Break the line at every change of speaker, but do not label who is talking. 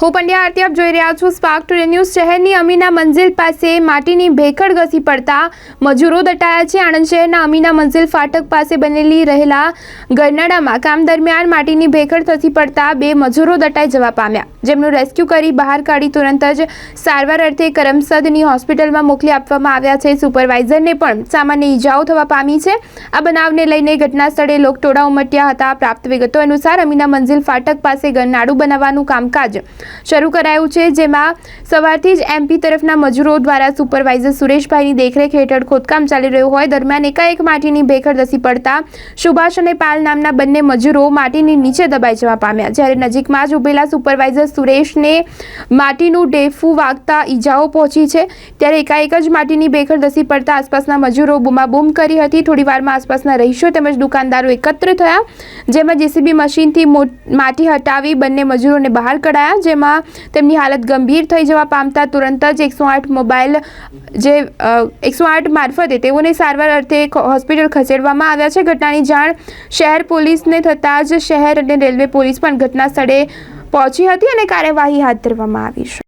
હું પંડ્યા આરતી આપ જોઈ રહ્યા છું સ્પાર્ક ટુડે ન્યૂઝ શહેરની અમીના મંઝિલ પાસે માટીની ભેખડ ઘસી પડતા મજૂરો દટાયા છે. આણંદ શહેરના અમીના મંઝિલ ફાટક પાસે બનેલી રહેલા ગરનાળામાં કામ દરમિયાન માટીની ભેખડ થતી પડતા બે મજૂરો દટાઈ જવા પામ્યા. જેમનું રેસ્ક્યુ કરી બહાર કાઢી તુરંત જ સારવાર અર્થે કરમસદની હોસ્પિટલમાં મોકલી આપવામાં આવ્યા છે. સુપરવાઇઝરને પણ સામાન્ય ઈજાઓ થવા પામી છે. આ બનાવને લઈને ઘટના સ્થળે લોકટોળા ઉમટ્યા હતા. પ્રાપ્ત વિગતો અનુસાર અમીના મંઝિલ ફાટક પાસે ગરનાળું બનાવવાનું કામકાજ શરૂ કરાયું છે, જેમાં સવારથી જ એમપી તરફના મજૂરો દ્વારા સુપરવાઇઝર સુરેશભાઈની દેખરેખ હેઠળ ખોદકામ ચાલી રહ્યું હોય. દરમિયાન એકાએક માટીની ભેખડ ધસી પડતા સુભાષ અને પાલ નામના બંને મજૂરો માટીની નીચે દબાઈ જવા પામ્યા. જ્યારે નજીકમાં જ ઉભેલા સુપરવાઇઝર સુરેશને માટીનું ડેફું વાગતા ઈજાઓ પહોંચી છે. ત્યારે એકાએક જ માટીની ભેખડ ધસી પડતા આસપાસના મજૂરો બૂમાબૂમ કરી હતી. થોડી વારમાં આસપાસના રહીશો તેમજ દુકાનદારો એકત્ર થયા, જેમાં જેસીબી મશીનથી માટી હટાવી બંને મજૂરોને બહાર કઢાયા જેમાં તેમની હાલત ગંભીર થઈ જવા પામતા તુરંત જ એકસો આઠ મોબાઈલ જે એકસો આઠ મારફતે તેઓને સારવાર અર્થે હોસ્પિટલ ખસેડવામાં આવ્યા છે. ઘટનાની જાણ શહેર પોલીસને થતાં જ શહેર અને રેલવે પોલીસ પણ ઘટના સ્થળે પહોંચી હતી અને કાર્યવાહી હાથ ધરવામાં આવી છે.